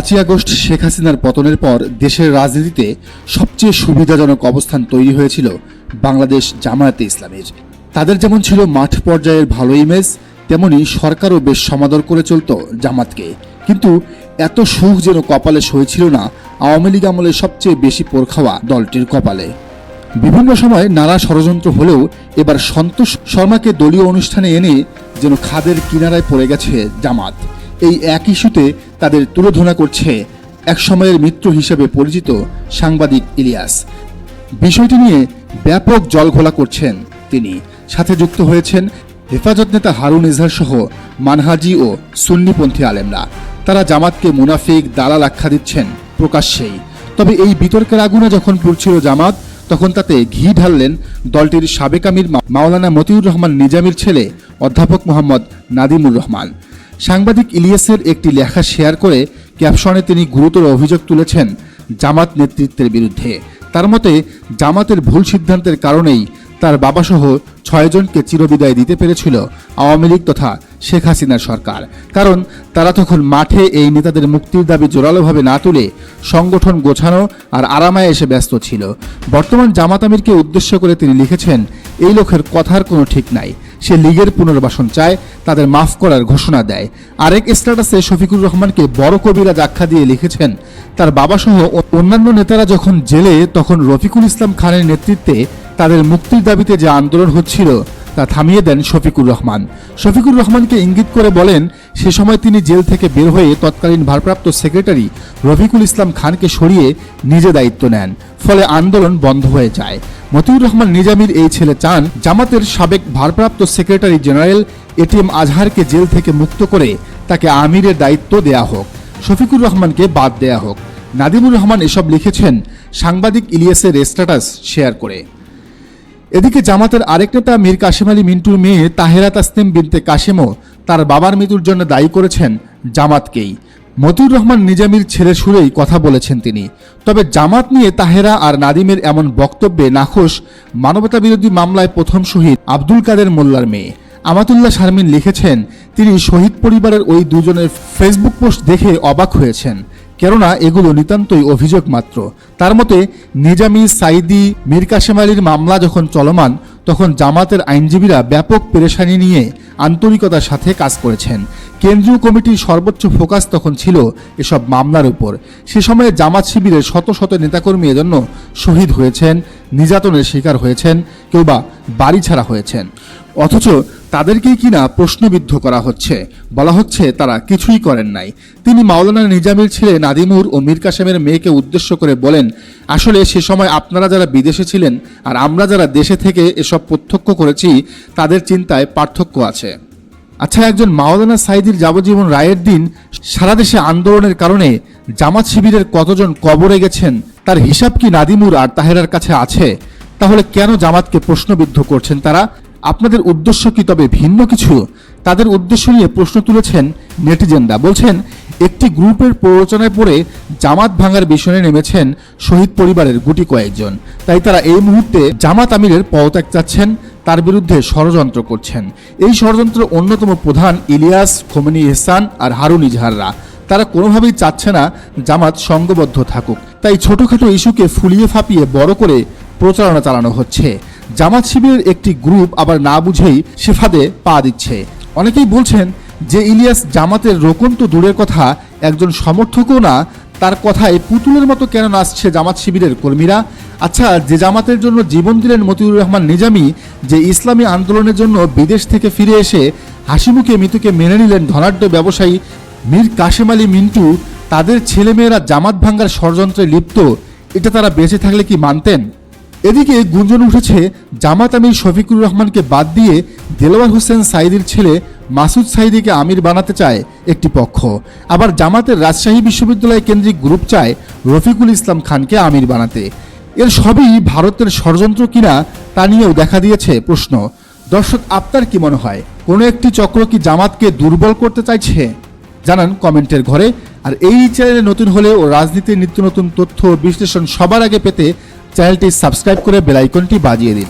পাঁচই আগস্ট শেখ হাসিনার পতনের পর দেশের রাজনীতিতে সবচেয়ে সুবিধাজনক অবস্থান তৈরি হয়েছিল বাংলাদেশ জামায়াতে ইসলামের। তাদের যেমন ছিল মাঠ পর্যায়ের ভালো ইমেজ তেমনি সরকারও বেশ সমাদর করে চলত জামাতকে। কিন্তু এত সুখ যেন কপালে সইছিল না আওয়ামী লীগ আমলে সবচেয়ে বেশি পোর খাওয়া দলটির কপালে। বিভিন্ন সময় নানা ষড়যন্ত্র হলেও এবার সন্তোষ শর্মাকে দলীয় অনুষ্ঠানে এনে যেন খাদের কিনারায় পড়ে গেছে জামাত। এই এক ইস্যুতে তাদের তুলোধনা করছে এক সময়ের মিত্র হিসেবে পরিচিত সাংবাদিক ইলিয়াস। বিষয়টি নিয়ে ব্যাপক জলঘোলা করছেন তিনি। সাথে যুক্ত হয়েছেন হেফাজত নেতা হারুন ইজহার সহ মানহাজি ও সুন্নিপন্থী আলেমরা। তারা জামাতকে মুনাফিক, দালাল আখ্যা দিচ্ছেন প্রকাশ্যেই। তবে এই বিতর্কের আগুনে যখন পড়ছিল জামাত, তখন তাতে ঘি ঢাললেন দলটির সাবেক আমির মাওলানা মতিউর রহমান নিজামির ছেলে অধ্যাপক মোহাম্মদ নাদিমুর রহমান। সাংবাদিক ইলিয়াসের একটি লেখা শেয়ার করে ক্যাপশনে তিনি গুরুতর অভিযোগ তুলেছেন জামাত নেতৃত্বের বিরুদ্ধে। তার মতে, জামাতের ভুল সিদ্ধান্তের কারণেই তার বাবাসহ ছয়জনকে চিরবিদায় দিতে পেরেছিল আওয়ামী লীগ তথা শেখ হাসিনার সরকার। কারণ তারা তখন মাঠে এই নেতাদের মুক্তির দাবি জোরালোভাবে না তুলে সংগঠন গোছানো আর আরামায় এসে ব্যস্ত ছিল। বর্তমান জামাত আমিরকে উদ্দেশ্য করে তিনি লিখেছেন, এই লোকের কথার কোনো ঠিক নাই। সে লীগের পুনর্বাসন চায়, তাদের মাফ করার ঘোষণা দেয়। আরেক স্ট্যাটাসে শফিকুর রহমানকে বড় কবিরা আখ্যা দিয়ে লিখেছেন, তার বাবাসহ অন্যান্য নেতারা যখন জেলে, তখন রফিকুল ইসলাম খানের নেতৃত্বে তাদের মুক্তির দাবিতে যে আন্দোলন হচ্ছিল তা থামিয়ে দেন শফিকুর রহমান। শফিকুর রহমানকে ইঙ্গিত করে বলেন, সে সময় তিনি জেল থেকে বের হয়ে তৎকালীন ভারপ্রাপ্ত সেক্রেটারি রফিকুল ইসলাম খানকে সরিয়ে নিজে দায়িত্ব নেন, ফলে আন্দোলন বন্ধ হয়ে যায়। মতিউর রহমান নিজামীর এই ছেলে চান জামাতের সাবেক ভারপ্রাপ্ত সেক্রেটারি জেনারেল এটিএম আজহারকে জেল থেকে মুক্ত করে তাকে আমিরের দায়িত্ব দেয়া হোক, শফিকুর রহমানকে বাদ দেয়া হোক। নাদিমুর রহমান এসব লিখেছেন সাংবাদিক ইলিয়াসের স্ট্যাটাস শেয়ার করে। এদিকে জামাতের আরেক নেতা মীর কাশেম আলী মিন্টুর মেয়ে তাহেরা তাসনিম বিনতে কাশেমও তার বাবার মৃত্যুর জন্য দায়ী করেছেন জামাতকেই। মতিউর রহমান নিজামীর ছেলে সুরেই কথা বলেছেন তিনি। তবে জামাত নিয়ে তাহেরা আর নাদিমের এমন বক্তব্যে নাখোশ মানবতা বিরোধী মামলায় প্রথম শহীদ আব্দুল কাদের মোল্লার মেয়ে। আমাতুল্লাহ শারমিন লিখেছেন, তিনি শহীদ পরিবারের ওই দুজনের ফেসবুক পোস্ট দেখে অবাক হয়েছেন। কেননা এগুলো নিতান্তই অভিযোগ মাত্র। তার মতে, নিজামি সাইদি মীর কাশেম আলীর মামলা যখন চলমান, তখন জামাতের আইনজীবীরা ব্যাপক পেরেশানি নিয়ে আন্তরিকতার সাথে কাজ করেছেন। কেন্দ্রীয় কমিটির সর্বোচ্চ ফোকাস তখন ছিল এসব মামলার উপর। সে সময়ে জামাত শিবিরের শত শত নেতাকর্মী এজন্য শহীদ হয়েছেন, নির্যাতনের শিকার হয়েছেন, কেউ বা বাড়ি ছাড়া হয়েছেন। অথচ তাদেরকেই কিনা প্রশ্নবিদ্ধ করা হচ্ছে। বলা হচ্ছে, তারা কিছুই করেন নাই। তিনি মাওলানা নিজামের ছেলে নাদিমুর ও মীর কাসেমের মেয়েকে উদ্দেশ্য করে বলেন, আসলে সে সময় আপনারা যারা বিদেশে ছিলেন আর আমরা যারা দেশে থেকে এসব প্রত্যক্ষ করেছি, তাদের চিন্তায় পার্থক্য আছে। আচ্ছা একজন মাওলানা সাইদির যাবজ্জীবন রায়ের দিন সারা দেশে আন্দোলনের কারণে জামাত শিবিরের কতজন কবরে গেছেন, তার হিসাব কি নাদিমুর আর তাহেরার কাছে আছে? তাহলে কেন জামাতকে প্রশ্নবিদ্ধ করছেন তারা? আপনাদের উদ্দেশ্য কি তবে ভিন্ন কিছু? তাদের উদ্দেশ্য নিয়ে প্রশ্ন তুলেছেন নেটিজেনরা। বলছেন, একটি গ্রুপের প্ররোচনায় পড়ে জামাত ভাঙার বিষয়ে নেমেছেন শহীদ পরিবারের গুটি কয়েকজন। তাই তারা এই মুহূর্তে জামাত আমিরের পদত্যাগ চাচ্ছেন, তার বিরুদ্ধে ষড়যন্ত্র করছেন। এই ষড়যন্ত্রের অন্যতম প্রধান ইলিয়াস, খোমেনি ইহসান আর হারুন ইজহাররা। তারা কোনোভাবেই চাচ্ছে না জামাত সঙ্গবদ্ধ থাকুক। তাই ছোটখাটো ইস্যুকে ফুলিয়ে ফাঁপিয়ে বড় করে প্রচারণা চালানো হচ্ছে। জামাত শিবিরের একটি গ্রুপ আবার না বুঝেই সে ফাঁদে পা দিচ্ছে। অনেকেই বলছেন যে ইলিয়াস জামাতের রোকন তো দূরের কথা, একজন সমর্থকও না, তার কথায় পুতুলের মতো কেন নাচছে জামাত শিবিরের কর্মীরা? আচ্ছা যে জামাতের জন্য জীবন দিলেন মতিউর রহমান নিজামী, যে ইসলামী আন্দোলনের জন্য বিদেশ থেকে ফিরে এসে হাসিমুখে মৃত্যুকে মেনে নিলেন ধনাঢ্য ব্যবসায়ী মীর কাশেম আলী মিন্টু, তাদের ছেলেমেয়েরা জামাত ভাঙ্গার ষড়যন্ত্রে লিপ্ত, এটা তারা বেঁচে থাকলে কি মানতেন? এদিকে গুঞ্জন উঠেছে, জামাত আমির শফিকুর রহমানকে বাদ দিয়ে দেলোয়ার হোসেন সাইদির ছেলে মাসুদ সাইদিকে আমির বানাতে চায় একটি পক্ষ। আবার জামাতের রাজশাহী বিশ্ববিদ্যালয় কেন্দ্রিক গ্রুপ চায় রফিকুল ইসলাম খানকে আমির বানাতে। এর সবই ভারতের ষড়যন্ত্র কিনা তা নিয়েও দেখা দিয়েছে প্রশ্ন। দর্শক, আপনার কি মনে হয়, কোনো একটি চক্র কি জামাতকে দুর্বল করতে চাইছে? জানান কমেন্টের ঘরে। আর এই চ্যানেলে নতুন হলে ও রাজনীতির নিত্য নতুন তথ্য বিশ্লেষণ সবার আগে পেতে চ্যানেলটি সাবস্ক্রাইব করে বেলাইকনটি বাজিয়ে দিন।